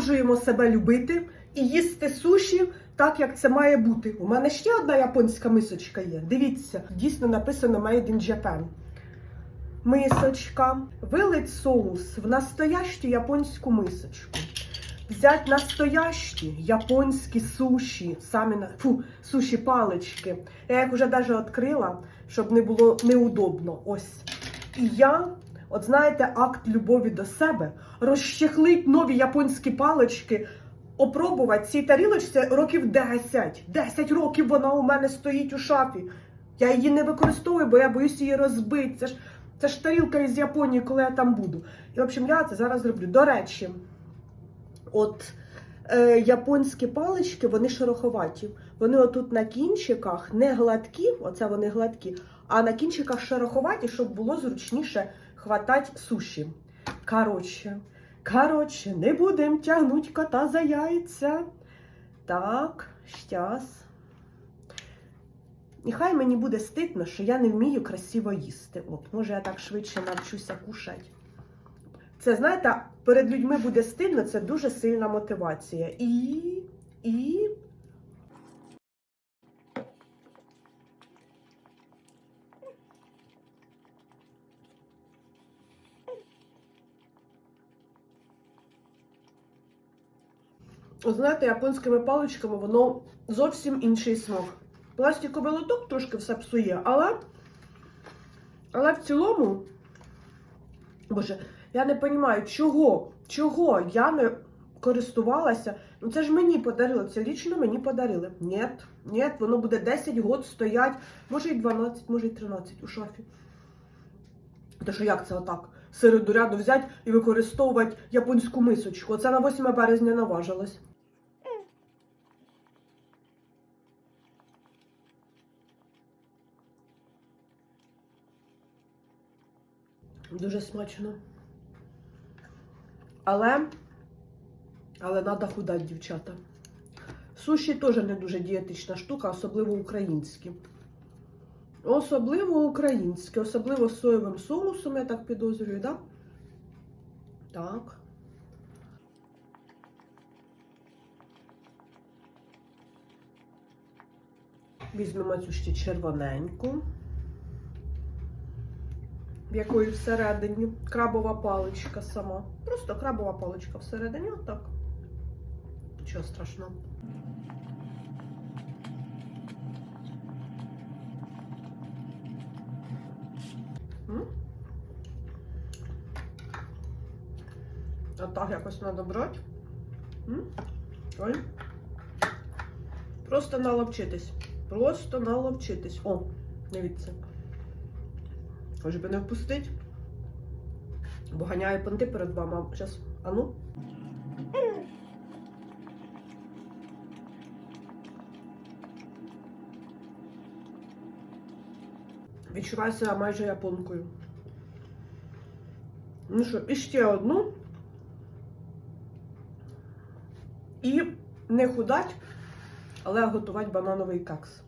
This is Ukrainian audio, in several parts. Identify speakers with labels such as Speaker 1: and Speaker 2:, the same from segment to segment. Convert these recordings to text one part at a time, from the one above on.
Speaker 1: продовжуємо себе любити і їсти суші так, як це має бути. У мене ще одна японська мисочка є. Дивіться, дійсно написано Made in Japan. Мисочка. Вилить соус в настоящу японську мисочку. Взять настоящі японські суші, самі на фу, суші палички. Я їх вже навіть відкрила, щоб не було неудобно. Ось. І я, от знаєте, акт любові до себе, розчехлить нові японські палички, опробувати цій тарілочці років 10. 10 років вона у мене стоїть у шафі. Я її не використовую, бо я боюсь її розбити. Це ж, це ж тарілка із Японії, коли я там буду. І, в общем, я це зараз зроблю. До речі, от е, японські палички, вони шероховаті. Вони отут на кінчиках не гладкі, оце вони гладкі, а на кінчиках шероховаті, щоб було зручніше хватати суші. Коротше, коротше, не будемо тягнути кота за яйця. Так, щас. Нехай мені буде стидно, що я не вмію красиво їсти. От, може, я так швидше навчуся кушати. Це, знаєте, перед людьми буде стидно, це дуже сильна мотивація. І. І. Знаєте, японськими паличками воно зовсім інший смак. Пластиковий лоток трошки все псує, але, але в цілому, боже, я не розумію, чого, чого я не користувалася. Ну це ж мені подарили, це лічно мені подарили. Ні, ні, воно буде 10 років стоять, може і 12, може і 13 у шафі. Та що як це отак? Серед ряду взяти і використовувати японську мисочку. Оце на 8 березня наважилась. Дуже смачно. Але, але треба худати, дівчата. Суші теж не дуже дієтична штука, особливо українські. Особливо українські, особливо з соєвим соусом, я так підозрюю, да? Так. Візьмемо цю ще червоненьку, якої всередині крабова паличка сама. Просто крабова паличка всередині, отак. Нічого страшного. М? Отак якось треба брати. Ой. Просто наловчитись. Просто наловчитись. О, дивіться. Би не впустить. Бо ганяє понти перед вами. Зараз, а ну. Відчуваю себе майже японкою. Ну що, і ще одну. І не худать, але готувати банановий кекс.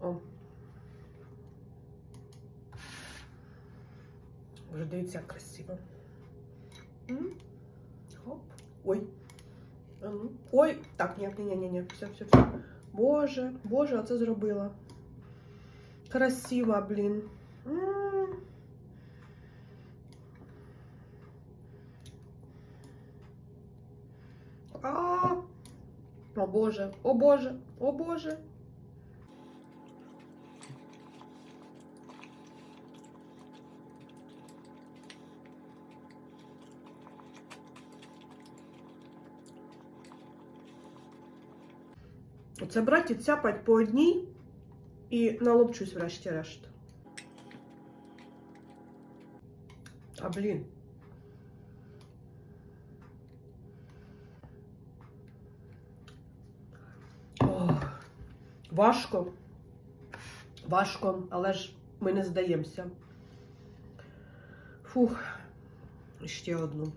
Speaker 1: О. Вже дивіться, як красиво. М? Хоп. Ой. А ну. Ой, так, ні, ні, ні, ні, все, все, все. Боже, боже, оце зробила. Красиво, блін. М. А, о Боже, о Боже, о Боже. Оце брати і цяпать по одній і налопчусь врешті-решт. А блін. Ох, важко. Важко, але ж ми не здаємося. Фух, ще одну.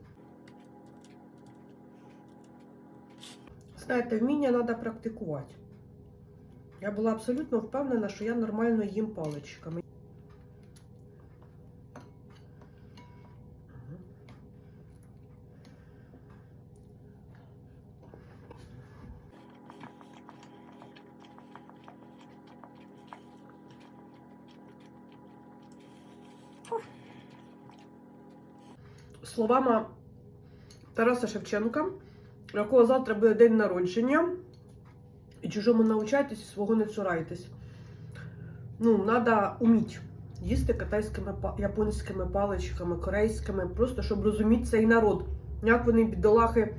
Speaker 1: знаєте, вміння треба практикувати. Я була абсолютно впевнена, що я нормально їм паличками. Словами Тараса Шевченка у якого завтра буде день народження. І чужому навчайтесь, і свого не цурайтесь. Ну, треба уміть їсти китайськими, японськими паличками, корейськими, просто щоб розуміти цей народ. Як вони бідолахи.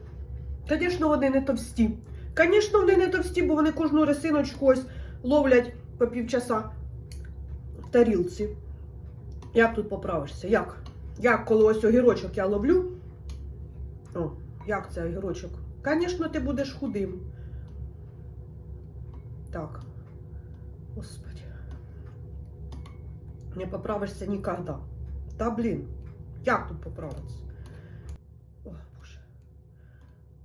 Speaker 1: Звісно, вони не товсті. Звісно, вони не товсті, бо вони кожну рисиночку ось ловлять по півчаса в тарілці. Як тут поправишся? Як? Як, коли ось огірочок я ловлю? О, як це огірочок? Звісно, ти будеш худим. Так. Господи. Не поправишся никогда. Та блін. Як тут поправитися?